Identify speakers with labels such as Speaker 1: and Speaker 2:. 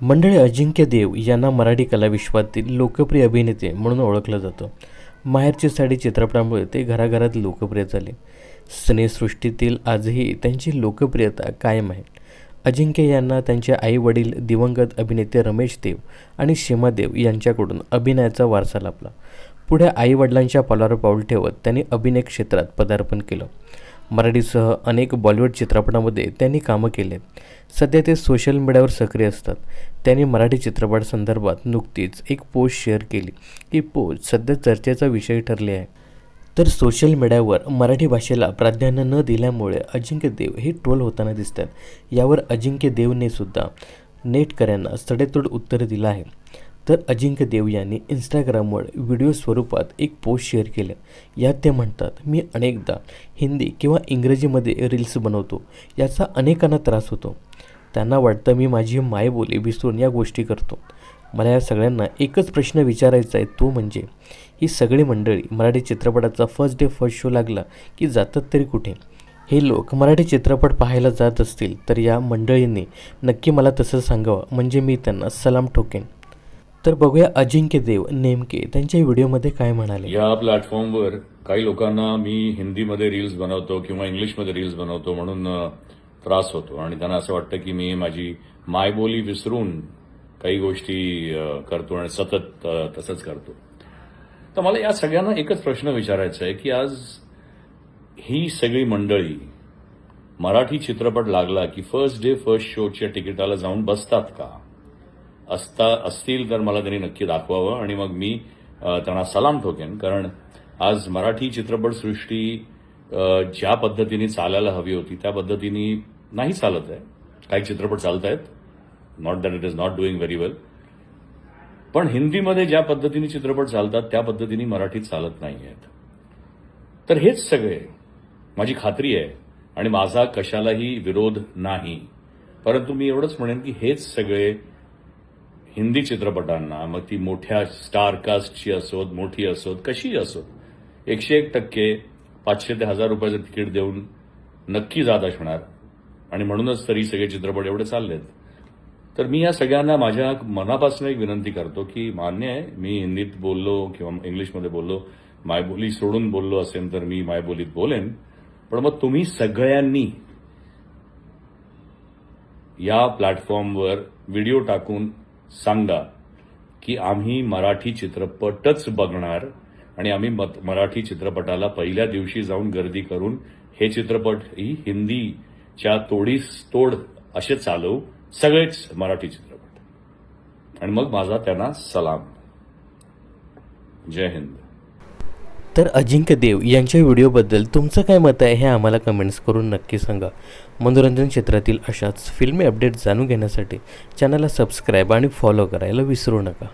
Speaker 1: मंडळी अजिंक्य देव यांना मराठी कलाविश्वातील लोकप्रिय अभिनेते म्हणून ओळखलं जातं. माहेरची साडी चित्रपटामुळे ते घराघरात लोकप्रिय झाले. सिनेसृष्टीतील आजही त्यांची लोकप्रियता कायम आहे. अजिंक्य यांना त्यांचे आई वडील दिवंगत अभिनेते रमेश देव आणि शिमा देव यांच्याकडून अभिनयाचा वारसा लाभला. पुढे आई वडिलांच्या पावलावर पाऊल ठेवत त्यांनी अभिनय क्षेत्रात पदार्पण केलं. मराठीसह अनेक बॉलिवूड चित्रपटामध्ये त्यांनी कामं केले. सध्या ते सोशल मीडियावर सक्रिय असतात. त्यांनी मराठी चित्रपट संदर्भात नुकतीच एक पोस्ट शेअर केली. ही पोस्ट सध्या चर्चेचा विषय ठरली आहे. तर सोशल मीडियावर मराठी भाषेला प्राधान्य न दिल्यामुळे अजिंक्य देव हे ट्रोल होताना दिसतात. यावर अजिंक्य देवने सुद्धा नेटकऱ्यांना सडेतोड उत्तर दिलं आहे. तर अजिंक्य देव यांनी इंस्टाग्रामवर व्हिडिओ स्वरूपात एक पोस्ट शेअर केलं. यात ते म्हणतात मी अनेकदा हिंदी किंवा इंग्रजीमध्ये रील्स बनवतो. याचा अनेकांना त्रास होतो. त्यांना वाटतं मी माझी मायबोली विसरून या गोष्टी करतो. मला या सगळ्यांना एकच प्रश्न विचारायचा आहे तो म्हणजे ही सगळी मंडळी मराठी चित्रपटाचा फर्स्ट डे फर्स्ट शो लागला की जातात तरी कुठे? हे लोक मराठी चित्रपट पाहायला जात असतील तर या मंडळींनी नक्की मला तसं सांगावं. म्हणजे मी त्यांना सलाम ठोकेन. तर बघूया अजिंक्य देव नेमके त्यांच्या व्हिडिओमध्ये काय म्हणाले.
Speaker 2: या प्लॅटफॉर्मवर काही लोकांना मी हिंदीमध्ये रील्स बनवतो किंवा इंग्लिशमध्ये रील्स बनवतो म्हणून त्रास होतो. आणि त्यांना असं वाटतं की मी माझी मायबोली विसरून काही गोष्टी करतो आणि सतत तसंच करतो. तर मला या सगळ्यांना एकच प्रश्न विचारायचा आहे की आज ही सगळी मंडळी मराठी चित्रपट लागला की फर्स्ट डे फर्स्ट शोच्या तिकिटाला जाऊन बसतात का? असता असतील तर मला त्यांनी नक्की दाखवावं आणि मग मी त्यांना सलाम ठोकेन. कारण आज मराठी चित्रपटसृष्टी ज्या पद्धतीने चालायला हवी होती त्या पद्धतीने नाही चालत आहे. काही चित्रपट चालत आहेत not that it is not doing very well पण हिंदीमध्ये ज्या पद्धतीने चित्रपट चालतात त्या पद्धतीने मराठीत चालत नाही आहेत तर हेच सगळे माझी खात्री आहे. आणि माझा कशालाही विरोध नाही. परंतु मी एवढंच म्हणेन की हेच सगळे हिंदी चित्रपटांना मग ती मोठ्या स्टार कास्टची असोत मोठी असोत कशीही असोत? एकशे एक टक्के पाचशे ते हजार रुपयाचं तिकीट देऊन नक्की जात असणार. आणि म्हणूनच तरी सगळे चित्रपट एवढे चाललेत. तर मी या सगळ्यांना माझ्या मनापासून एक विनंती करतो की मान्य आहे मी हिंदीत बोललो किंवा इंग्लिशमध्ये बोललो मायबोली सोडून बोललो असेल तर मी मायबोलीत बोलेन. पण मग तुम्ही सगळ्यांनी या प्लॅटफॉर्मवर व्हिडिओ टाकून सांगा की आम्ही मराठी चित्रपटच बघणार आणि आम्ही मत- मराठी चित्रपटाला पहिल्या दिवशी जाऊन गर्दी करून हे चित्रपट ही हिंदीच्या तोडीस तोड असे चालवू सगळेच मराठी चित्रपट. आणि मग माझा त्यांना सलाम. जय हिंद.
Speaker 1: तर अजिंक्य देव यांच्या व्हिडिओबद्दल तुमचं काय मत आहे हे आम्हाला कमेंट्स करून नक्की सांगा. मनोरंजन क्षेत्रातील अशाच फिल्मी अपडेट जाणून घेण्यासाठी चॅनलला सबस्क्राईब आणि फॉलो करायला विसरू नका.